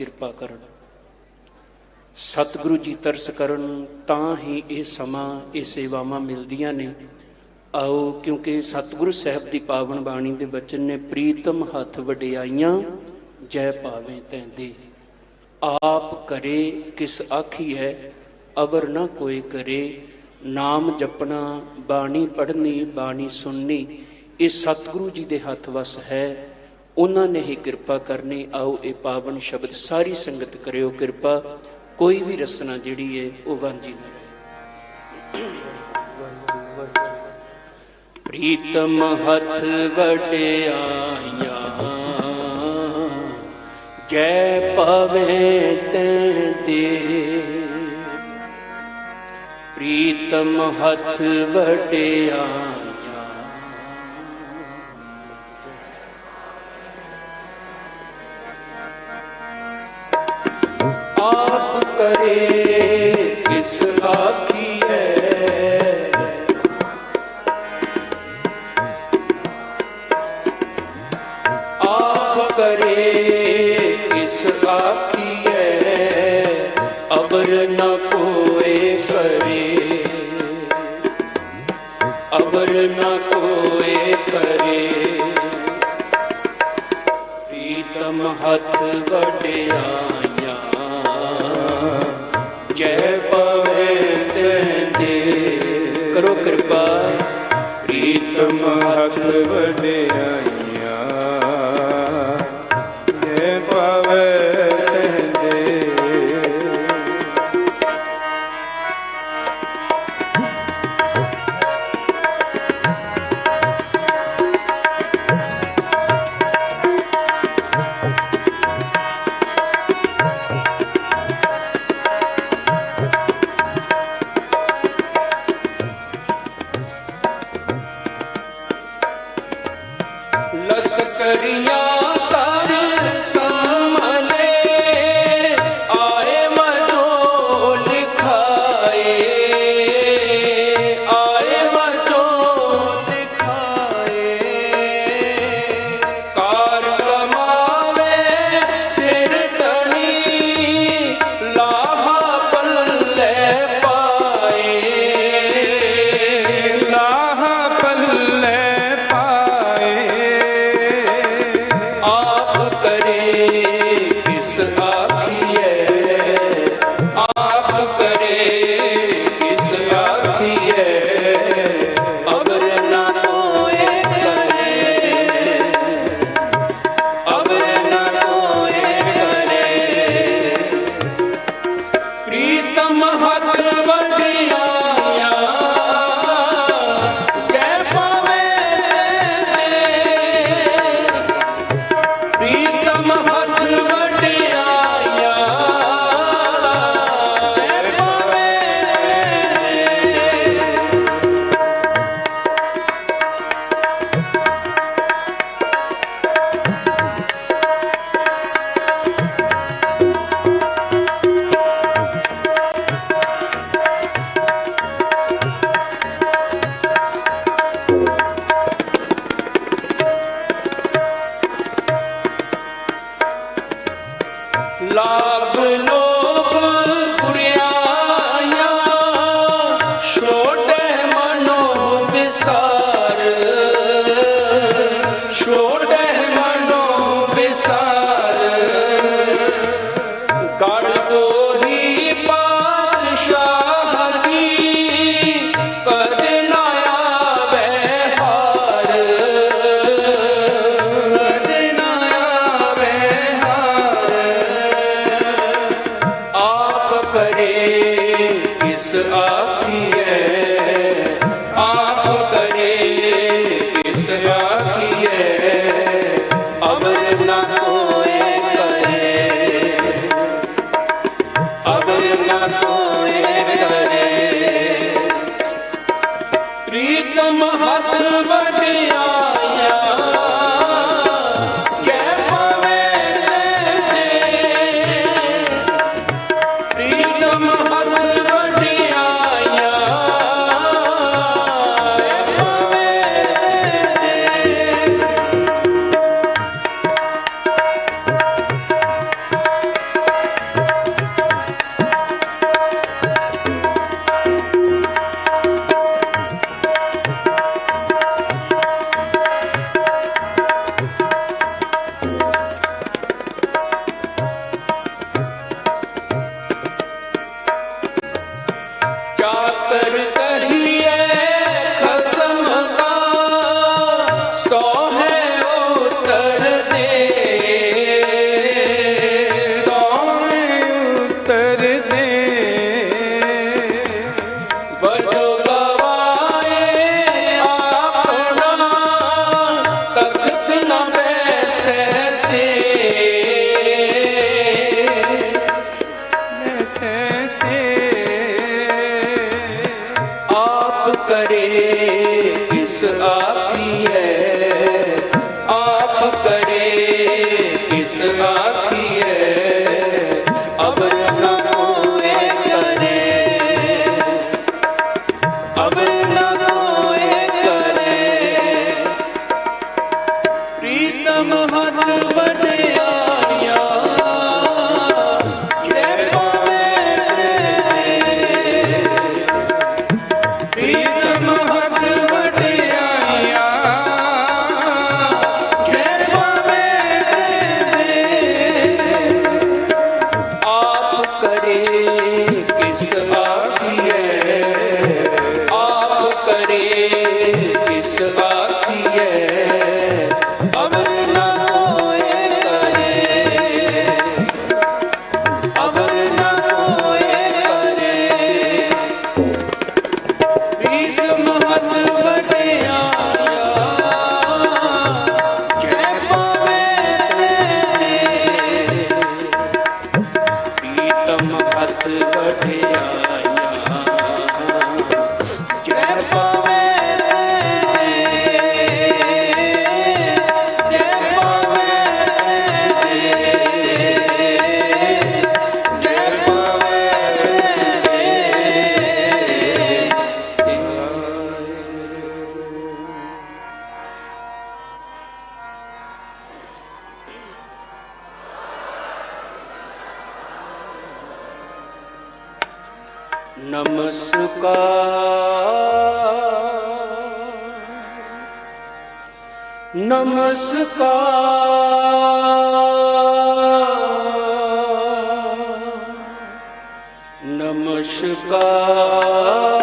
ਕਿਰਪਾ ਕਰਨ। ਸਤਿਗੁਰੂ ਜੀ ਤਰਸ ਕਰਨ, ਤਾਂ ਹੀ ਇਹ ਸਮਾਂ, ਇਹ ਸੇਵਾਵਾਂ ਮਿਲਦੀਆਂ ਨੇ। ਆਓ, ਕਿਉਂਕਿ ਸਤਿਗੁਰੂ ਸਾਹਿਬ ਦੀ ਪਾਵਨ ਬਾਣੀ ਦੇ ਬਚਨ ਨੇ ਪ੍ਰੀਤਮ ਹੱਥ ਵਡਿਆਈਆਂ, ਜੈ ਪਾਵੇਂ ਤੈਂਦੇ। ਆਪ ਕਰੇ ਕਿਸ ਆਖੀ ਹੈ ਅਵਰ ਨਾ ਕੋਈ ਕਰੇ। ਨਾਮ ਜਪਣਾ, ਬਾਣੀ ਪੜ੍ਹਨੀ, ਬਾਣੀ ਸੁਣਨੀ, ਇਹ ਸਤਿਗੁਰੂ ਜੀ ਦੇ ਹੱਥ ਵਸ ਹੈ। ਉਹਨਾਂ ਨੇ ਹੀ ਕਿਰਪਾ ਕਰਨੀ, ਆਓ ਇਹ ਪਾਵਨ ਸ਼ਬਦ ਸਾਰੀ ਸੰਗਤ ਕਰਿਓ ਕਿਰਪਾ, ਕੋਈ ਵੀ ਰਸਨਾ ਜਿਹੜੀ ਹੈ ਉਹ ਵਾਂਝੀ ਨਾ ਪ੍ਰੀਤਮ ਹੱਥ ਵਡਿਆਈਆਂ, ਜੈ ਪਵੇ ਤੈ ਦੇ। ਪ੍ਰੀਤਮ ਹੱਥ ਵਡਿਆਈਆਂ ਕਰੇ ਕਿਸ ਆਖੀਐ ਆਪ ਕਰੇ ਕਿਸ ਆਖੀਐ ਅਬਰ ਨ ਕੋਏ ਕਰੇ। ਅਬਰ ਨ ਕੋਏ ਕਰੇ। ਪ੍ਰੀਤਮ ਹੱਥ ਵਡਿਆ। ਪ੍ਰੀਤਮ ਹੱਥ ਵਡਿਆਈਆਂ करिया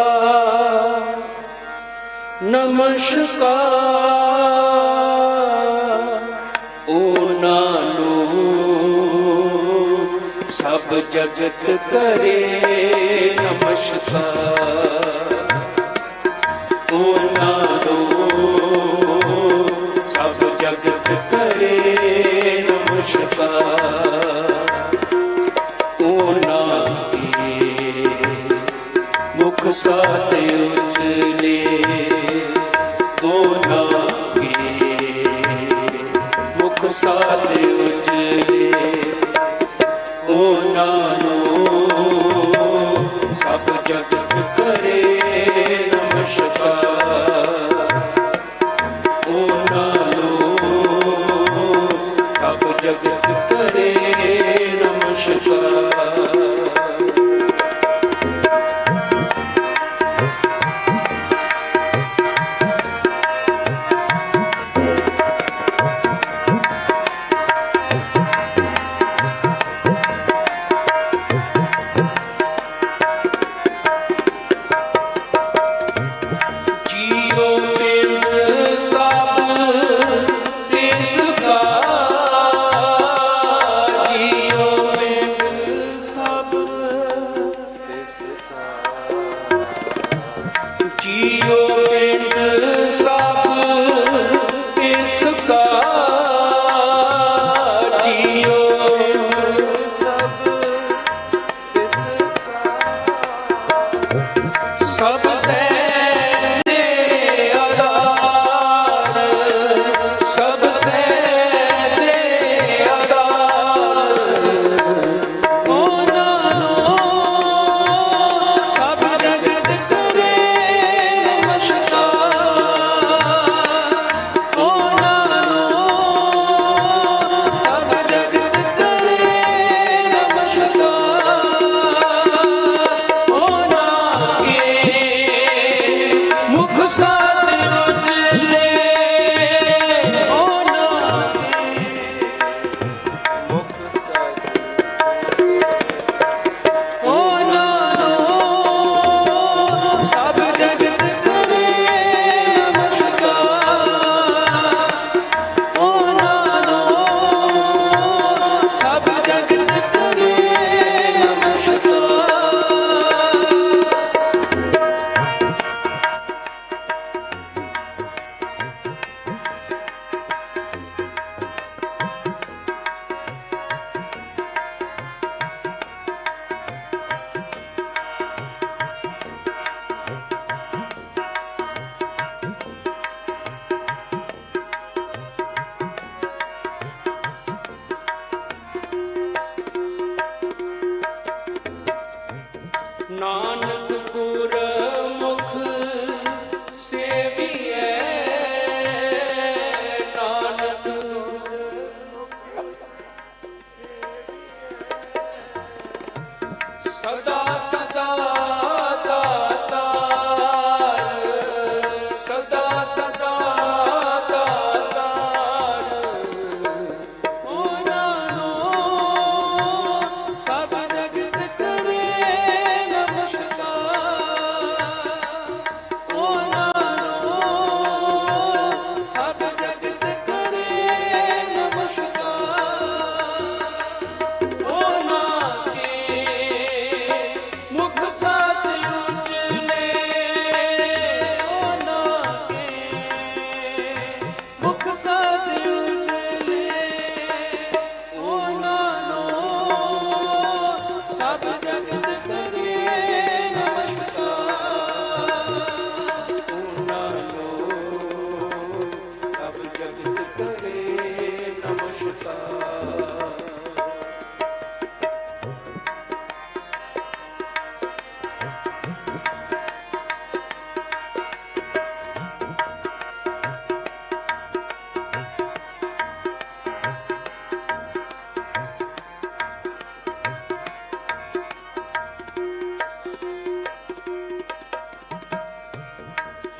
ਨਮਸਕਾਰ ਨਮਸਕਾਰ ਉਹਨਾਂ ਨੂੰ ਸਭ ਜਗਤ ਕਰੇ ਨਮਸਕਾਰ ਤੂੰ ਨਾ ਕੀ ਨਾ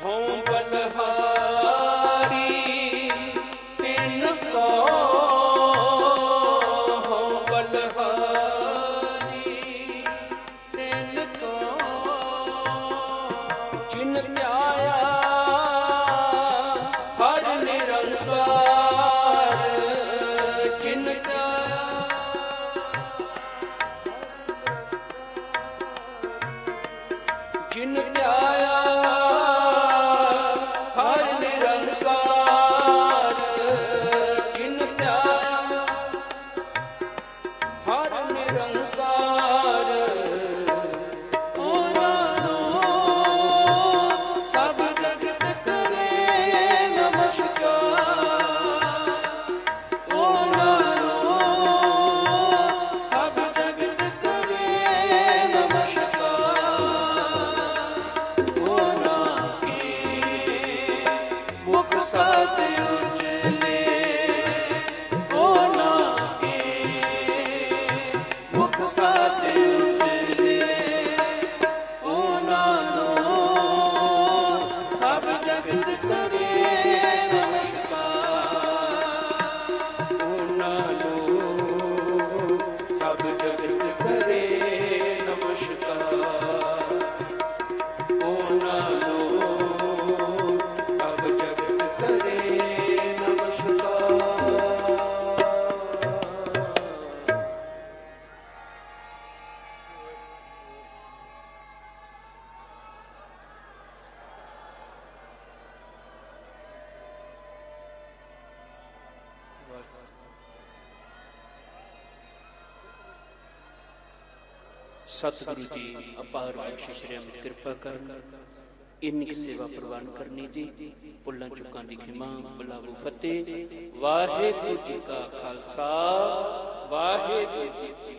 ਹੋਂ ਬਲਹਾ ਜਗਤ ਕਰੇ। ਸਤਿਗੁਰੂ ਜੀ ਅਪਾਰ ਬਖਸ਼ਿਸ਼ ਰਹਿਮਤ ਕਿਰਪਾ ਕਰਨ। ਇੰਨੀ ਸੇਵਾ ਪ੍ਰਵਾਨ ਕਰਨੀ ਜੀ ਪੁੱਲਾਂ ਚੁੱਕਾਂ ਦੀ ਖਿਮਾ, ਬਲਾਵੋ ਫਤਿਹ। ਵਾਹਿਗੁਰੂ ਜੀ ਕਾ ਖਾਲਸਾ, ਵਾਹਿਗੁਰੂ ਜੀ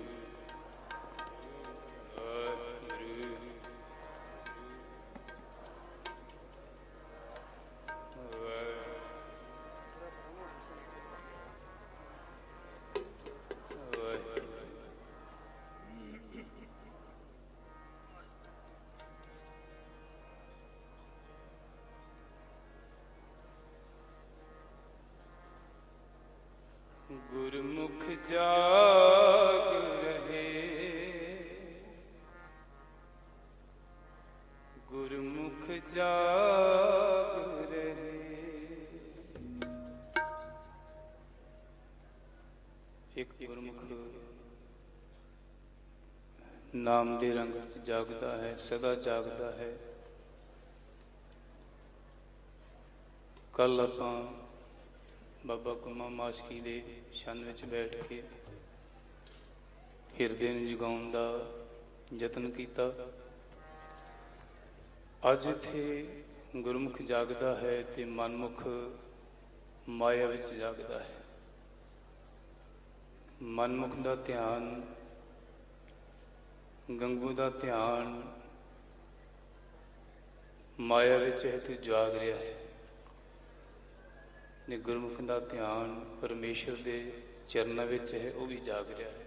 ਜਾਗ ਰਹੇ। ਗੁਰਮੁਖ ਜਾਗ ਰਹੇ। ਇੱਕ ਗੁਰਮੁਖ ਨਾਮ ਦੇ ਰੰਗ ਵਿੱਚ ਜਾਗਦਾ ਹੈ, ਸਦਾ ਜਾਗਦਾ ਹੈ। ਕੱਲ ਆਪਾਂ ਬਾਬਾ ਕੁਮਾ ਮਾਸਕੀ ਦੇ ਸ਼ਨ ਵਿੱਚ ਬੈਠ ਕੇ ਹਿਰਦੇ ਨੂੰ ਜਗਾਉਣ ਦਾ ਯਤਨ ਕੀਤਾ। ਅੱਜ ਇੱਥੇ ਗੁਰਮੁਖ ਜਾਗਦਾ ਹੈ ਤੇ ਮਨਮੁਖ ਮਾਇਆ ਵਿੱਚ ਜਾਗਦਾ ਹੈ। ਮਨਮੁਖ ਦਾ ਧਿਆਨ, ਗੰਗੂ ਦਾ ਧਿਆਨ ਮਾਇਆ ਵਿੱਚ ਹੈ ਤੇ ਜਾਗ ਰਿਹਾ ਹੈ। ਨੇ ਗੁਰਮੁਖ ਦਾ ਧਿਆਨ ਪਰਮੇਸ਼ਰ ਦੇ ਚਰਨਾਂ ਵਿੱਚ ਹੈ, ਉਹ ਵੀ ਜਾਗ ਰਿਹਾ ਹੈ।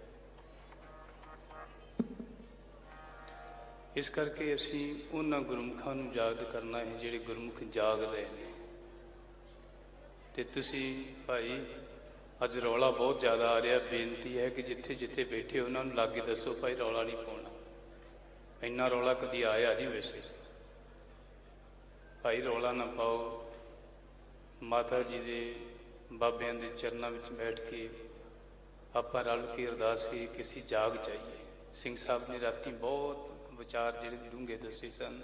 ਇਸ ਕਰਕੇ ਅਸੀਂ ਉਹਨਾਂ ਗੁਰਮੁਖਾਂ ਨੂੰ ਯਾਦ ਕਰਨਾ ਹੈ, ਜਿਹੜੇ ਗੁਰਮੁਖ ਜਾਗ ਰਹੇ ਨੇ। ਤੇ ਤੁਸੀਂ ਭਾਈ, ਅੱਜ ਰੌਲਾ ਬਹੁਤ ਜ਼ਿਆਦਾ ਆ ਰਿਹਾ, ਬੇਨਤੀ ਹੈ ਕਿ ਜਿੱਥੇ ਜਿੱਥੇ ਬੈਠੇ ਹੋ, ਉਹਨਾਂ ਨੂੰ ਲਾਗੇ ਦੱਸੋ, ਭਾਈ ਰੌਲਾ ਨਹੀਂ ਪਾਉਣਾ। ਇੰਨਾ ਰੌਲਾ ਕਦੀ ਆਇਆ ਨਹੀਂ ਵੈਸੇ। ਭਾਈ ਰੌਲਾ ਨਾ ਪਾਓ। ਮਾਤਾ ਜੀ ਦੇ ਬਾਬਿਆਂ ਦੇ ਚਰਨਾਂ ਵਿੱਚ ਬੈਠ ਕੇ ਆਪਾਂ ਰਲ ਕੇ ਅਰਦਾਸ ਸੀ ਕਿ ਅਸੀਂ ਜਾਗ ਚਾਹੀਏ ਸਿੰਘ ਸਾਹਿਬ ਨੇ ਰਾਤੀ ਬਹੁਤ ਵਿਚਾਰ ਜਿਹੜੇ ਡੂੰਘੇ ਦੱਸੇ ਸਨ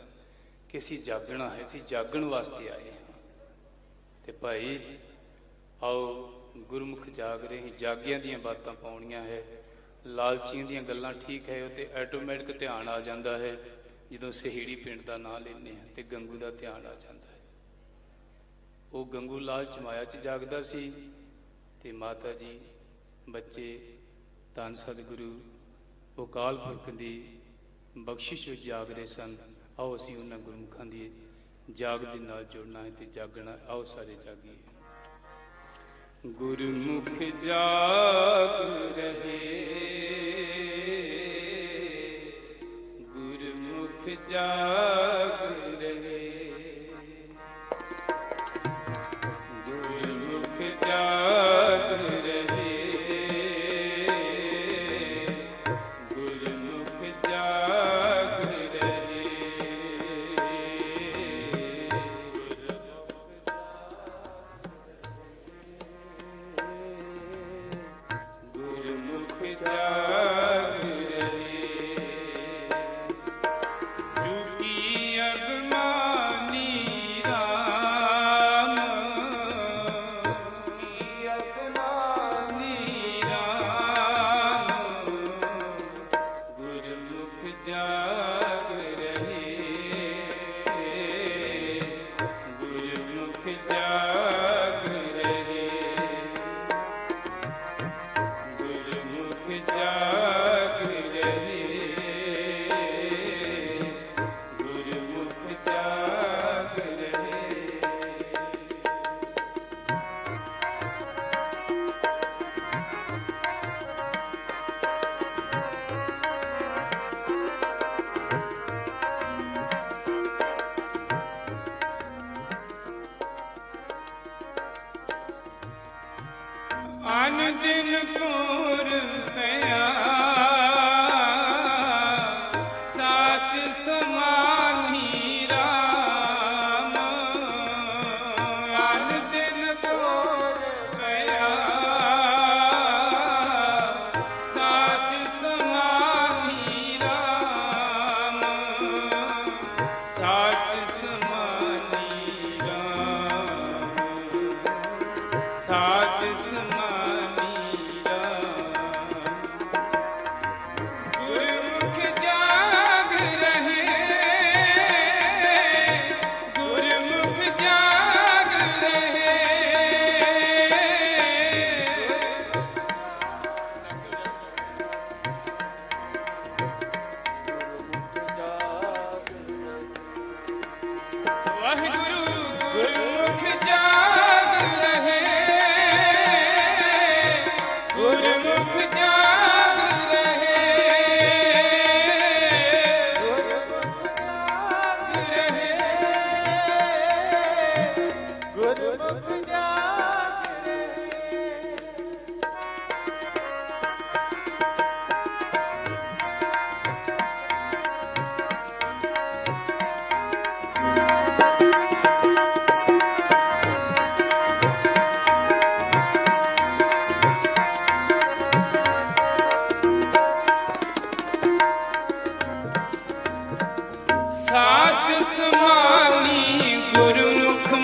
ਕਿ ਅਸੀਂ ਜਾਗਣਾ ਹੈ, ਅਸੀਂ ਜਾਗਣ ਵਾਸਤੇ ਆਏ ਹਾਂ। ਤੇ ਭਾਈ, ਆਓ ਗੁਰਮੁਖ ਜਾਗ ਰਹੇ, ਜਾਗਿਆਂ ਦੀਆਂ ਬਾਤਾਂ ਪਾਉਣੀਆਂ ਹੈ, ਲਾਲਚੀਆਂ ਦੀਆਂ ਗੱਲਾਂ ਠੀਕ ਹੈ, ਉਹ ਤੇ ਆਟੋਮੈਟਿਕ ਧਿਆਨ ਆ ਜਾਂਦਾ ਹੈ, ਜਦੋਂ ਸਹੇੜੀ ਪਿੰਡ ਦਾ ਨਾਂ ਲੈਂਦੇ ਹਾਂ ਤੇ ਗੰਗੂ ਦਾ ਧਿਆਨ ਆ ਜਾਂਦਾ ਉਹ ਗੰਗੂ ਲਾਲ ਚਮਾਇਆ ਚ ਜਾਗਦਾ ਸੀ ਤੇ ਮਾਤਾ ਜੀ, ਬੱਚੇ, ਧੰਨ ਸਤਿਗੁਰੂ, ਉਹ ਅਕਾਲ ਪੁਰਖ ਦੀ ਬਖਸ਼ਿਸ਼ ਵਿੱਚ ਜਾਗ ਰਹੇ ਸਨ। ਆਓ ਅਸੀਂ ਉਹਨਾਂ ਗੁਰਮੁਖਾਂ ਦੀ ਜਾਗ ਦੇ ਨਾਲ ਜੁੜਨਾ ਹੈ ਤੇ ਜਾਗਣਾ, ਆਓ ਸਾਰੇ ਜਾਗੀਏ। ਗੁਰਮੁਖ ਜਾਗ ਰਹੇ। ਗੁਰਮੁਖ ਜਾਗ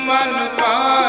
ਮਨ ਪਾਨੀ